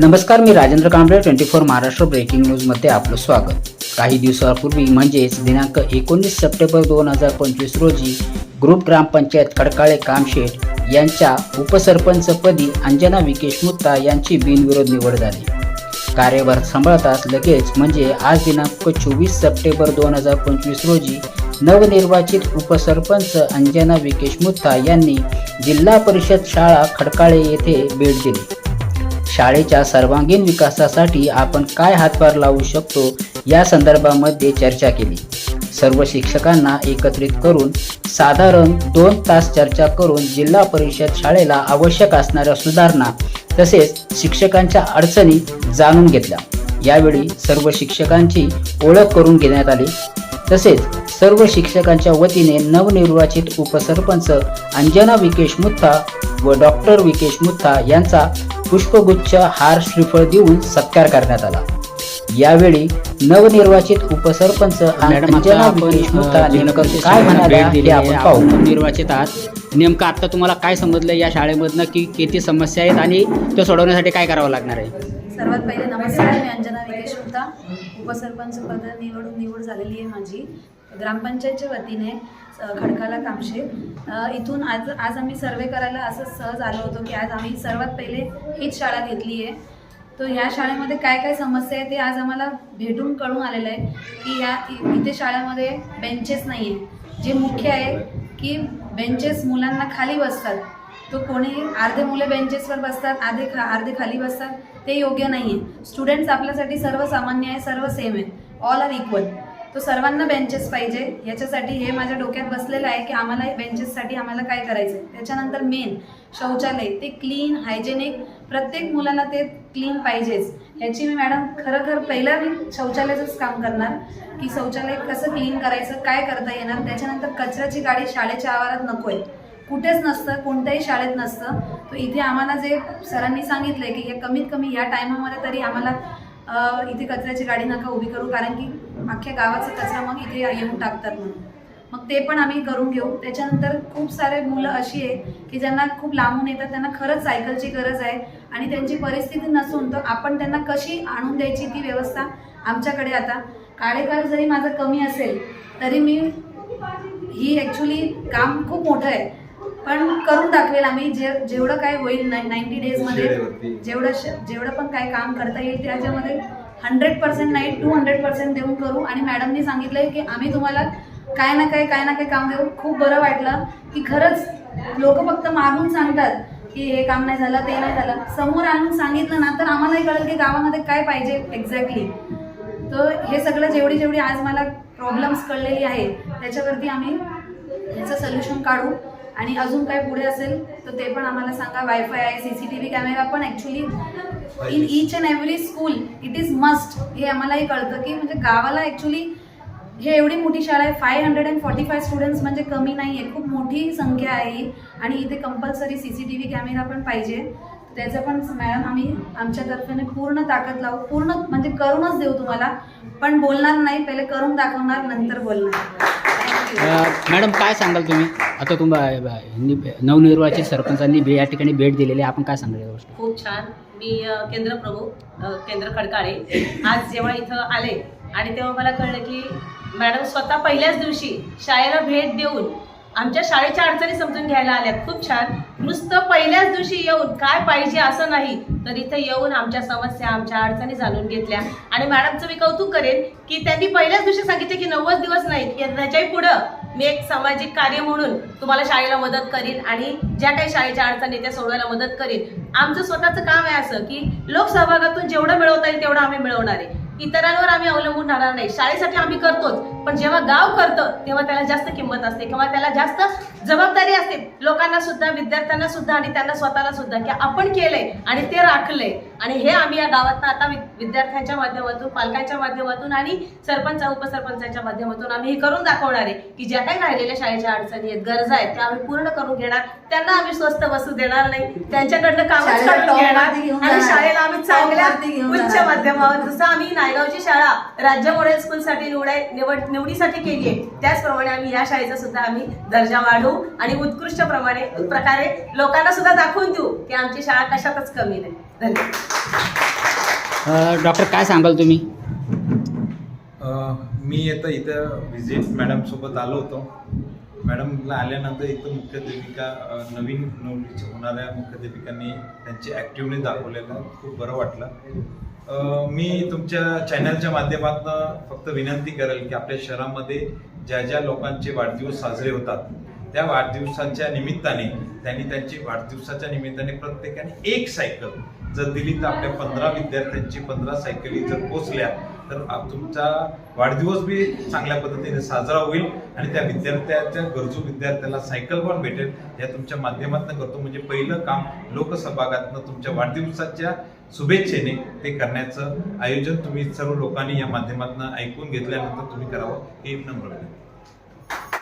नमस्कार मी Rajendra Kamble twenty four Maharashtra breaking न्यूजमध्ये आपलं स्वागत. काही दिवसापूर्वी म्हणजेच दिनांक एकोणीस सप्टेंबर दोन हजार पंचवीस रोजी ग्रुप ग्रामपंचायत खडकाळे कामशेठ यांच्या उपसरपंचपदी अंजना विकेश मुत्ता यांची बिनविरोध निवड झाली. कार्यभार सांभाळताच लगेच म्हणजे आज दिनांक चोवीस सप्टेंबर दोन हजार पंचवीस रोजी नवनिर्वाचित उपसरपंच अंजना विकेश मुत्ता यांनी जिल्हा परिषद शाळा खडकाळे येथे भेट दिली. शाळेच्या सर्वांगीण विकासासाठी आपण काय हातभार लावू शकतो या संदर्भामध्ये चर्चा केली. सर्व शिक्षकांना एकत्रित करून साधारण दोन तास चर्चा करून जिल्हा परिषद शाळेला आवश्यक असणाऱ्या सुधारणा तसेच शिक्षकांच्या अडचणी जाणून घेतल्या. यावेळी सर्व शिक्षकांची ओळख करून घेण्यात आली. तसेच सर्व शिक्षकांच्या वतीने नवनिर्वाचित उपसरपंच अंजना विकेश मुत्था व डॉक्टर विकेश मुत्था यांचा पुष्पगुच्छ हार श्रीफळ देऊन सत्कार करण्यात आला. यावेळी नवनिर्वाचित उपसरपंच काय म्हणाल्या. आपण पाहू. निर्वाचित आहात. नेमकं आता तुम्हाला काय समजलं या शाळेमधनं की किती समस्या आहेत आणि तो सोडवण्यासाठी काय करावं लागणार आहे? सर्वात पहिले नमस्कार मी अंजना विकेश होता उपसरपंच पद निवडून निवड झालेली आहे माझी. ग्रामपंचायतच्या वतीने खडकाला कामशे. इथून आज आज आम्ही सर्वे करायला असं सहज आलो होतो की आज आम्ही सर्वात पहिले हीच शाळा घेतली आहे. तर ह्या शाळेमध्ये काय काय समस्या आहे ते आज आम्हाला भेटून कळून आलेलं आहे की या इथे शाळेमध्ये बेंचेस नाही आहे जे मुख्य आहे की बेंचेस मुलांना खाली बसतात. तो कोणी अर्धे मुले बेंचेसवर बसतात अर्धे खा अर्धे खाली बसतात ते योग्य नाही आहे. स्टुडंट्स आपल्यासाठी सर्वसामान्य आहे सर्व सेम आहे. ऑल आर इक्वल तो सर्वांना बेंचेस पाहिजे. याच्यासाठी हे माझ्या डोक्यात बसलेलं आहे की आम्हाला बेंचेससाठी आम्हाला काय करायचं आहे त्याच्यानंतर मेन शौचालय. ते क्लीन हायजेनिक प्रत्येक मुलाला ते क्लीन पाहिजेच. ह्याची मी मॅडम खरं खरं पहिला मी शौचालयाचंच काम करणार. की शौचालय कसं क्लीन करायचं काय करता येणार? त्याच्यानंतर कचऱ्याची गाडी शाळेच्या आवारात नको आहे कुठेच नसतं कोणत्याही शाळेत नसतं. तर इथे आम्हाला जे सरांनी सांगितलंय की हे कमीत कमी या टायमामध्ये तरी आम्हाला इथे कचऱ्याची गाडी नका उभी करू. कारण की अख्ख्या गावाचा कचरा मग इथे येऊन टाकतात म्हणून. मग ते पण आम्ही करून घेऊ. त्याच्यानंतर खूप सारे मुलं अशी आहे की ज्यांना खूप लांबून येतात त्यांना खरंच सायकलची गरज आहे आणि त्यांची परिस्थिती नसून तर आपण त्यांना कशी आणून द्यायची ती व्यवस्था आमच्याकडे आता? काळेकाळ जरी माझं कमी असेल तरी मी ही ॲक्च्युली काम खूप मोठं आहे. पण करून दाखवेल आम्ही. जे जेवढं काय होईल नाईन्टी डेजमध्ये जेवढं श- जेवढं पण काय काम करता येईल त्याच्यामध्ये हंड्रेड पर्सेंट नाही टू हंड्रेड पर्सेंट देऊन करू. आणि मॅडमनी सांगितलंय की आम्ही तुम्हाला काय ना काय काय ना काय काम देऊ. खूप बरं वाटलं की खरंच लोक फक्त मागून सांगतात की हे काम नाही झालं ते नाही झालं. समोर आणून सांगितलं ना तर आम्हालाही कळेल की गावामध्ये काय पाहिजे एक्झॅक्टली तर हे सगळं जेवढी जेवढी आज मला प्रॉब्लेम्स कळलेली आहे त्याच्यावरती आम्ही ह्याचं सोल्युशन काढू. आणि अजून काय पुढे असेल तर ते पण आम्हाला सांगा. वायफाय आहे C C T V camera पण actually in each and every school it is must हे आम्हालाही कळतं की म्हणजे गावाला ॲक्च्युली हे एवढी मोठी शाळा आहे. Five hundred and forty five students म्हणजे कमी नाही आहे खूप मोठी संख्या आहे आणि इथे compulsory C C T V camera पण पाहिजे. त्याचं पण मॅडम आम्ही आमच्या तर्फेने पूर्ण ताकद लावू. पूर्ण म्हणजे करूनच देऊ तुम्हाला. पण बोलणार नाही. पहिले करून दाखवणार नंतर बोलणार. मॅडम काय सांगाल तुम्ही? आता तुम्हाला नवनिर्वाचित सरपंचांनी भे- या ठिकाणी भेट दिलेली आहे. आपण काय सांगाल या खूप छान. मी केंद्र प्रमुख केंद्र खडकाळे आज जेव्हा इथं आले आणि तेव्हा मला कळलं की मॅडम स्वतः पहिल्याच दिवशी शाळेला भेट देऊन आमच्या शाळेच्या अडचणी समजून घ्यायला आल्यात. खूप छान. नुसतं पहिल्याच दिवशी येऊन काय पाहिजे असं नाही तर इथं येऊन आमच्या समस्या आमच्या अडचणी जाणून घेतल्या. आणि मॅडमचं मी कौतुक करेन की त्यांनी पहिल्याच दिवशी सांगितलं की नव्वद दिवस नाही त्याच्याही पुढं. मी एक सामाजिक कार्य म्हणून तुम्हाला शाळेला मदत करीन आणि ज्या काही शाळेच्या अडचणी त्या सोडवायला मदत करीन. आमचं स्वतःचं काम आहे असं की लोकसहभागातून जेवढं मिळवता येईल तेवढं आम्ही मिळवणार आहे. इतरांवर आम्ही अवलंबून राहणार नाही. शाळेसाठी आम्ही करतोच पण जेव्हा गाव करतं तेव्हा त्याला जास्त किंमत असते किंवा त्याला जास्त जबाबदारी असते. लोकांना सुद्धा विद्यार्थ्यांना सुद्धा आणि त्यांना स्वतःला सुद्धा की आपण केलंय आणि ते राखलंय. आणि हे आम्ही या गावातनं आता विद्यार्थ्यांच्या माध्यमातून पालकांच्या माध्यमातून आणि सरपंच उपसरपंचाच्या माध्यमातून आम्ही हे करून दाखवणार आहे की ज्या काही राहिलेल्या शाळेच्या अडचणी आहेत गरजा आहेत त्या आम्ही पूर्ण करून घेणार. त्यांना आम्ही स्वस्त वस्तू देणार नाही. त्यांच्याकडनं घेऊन आणि. शाळेला आम्ही चांगल्या उच्च. माध्यमावर जसं आम्ही नायगावची शाळा राज्य मॉडेल स्कूलसाठी निवडाय निवड निवडीसाठी केली आहे. त्याचप्रमाणे आम्ही या शाळेचा सुद्धा आम्ही दर्जा वाढवू आणि उत्कृष्ट प्रमाणे प्रकारे लोकांना सुद्धा दाखवून देऊ की आमची शाळा कशातच कमी नाही. धन्यवाद. अ, डॉक्टर काय सांगाल तुम्ही? अ, मी आता इथं व्हिजिट मॅडमसोबत आलो होतो. मॅडमला आल्यानंतर इथं मुख्याध्यापिका नवीन नोकरीच्या होणाऱ्या मुख्याध्यापिकांनी त्यांचे ॲक्टिव्हने दाखवलेलं खूप बरं वाटलं. मी तुमच्या चॅनलच्या माध्यमातून फक्त विनंती करेल की आपल्या शहरामध्ये ज्या ज्या लोकांचे वाढदिवस साजरे होतात त्या वाढदिवसांच्या निमित्ताने त्यांनी त्यांची वाढदिवसाच्या निमित्ताने प्रत्येकाने एक सायकल जर दिली तर आपल्या पंधरा विद्यार्थ्यांची पंधरा सायकली जर पोचल्या तर तुमचा वाढदिवस बी चांगल्या पद्धतीने साजरा होईल आणि त्या विद्यार्थ्याच्या गरजू विद्यार्थ्याला सायकल पण भेटेल. या तुमच्या माध्यमातून करतो. म्हणजे पहिलं काम लोकसहभागातनं तुमच्या वाढदिवसाच्या शुभेच्छेने ते करण्याचं आयोजन तुम्ही सर्व लोकांनी या माध्यमातून ऐकून घेतल्यानंतर तुम्ही करावं हे नम्र विनंती.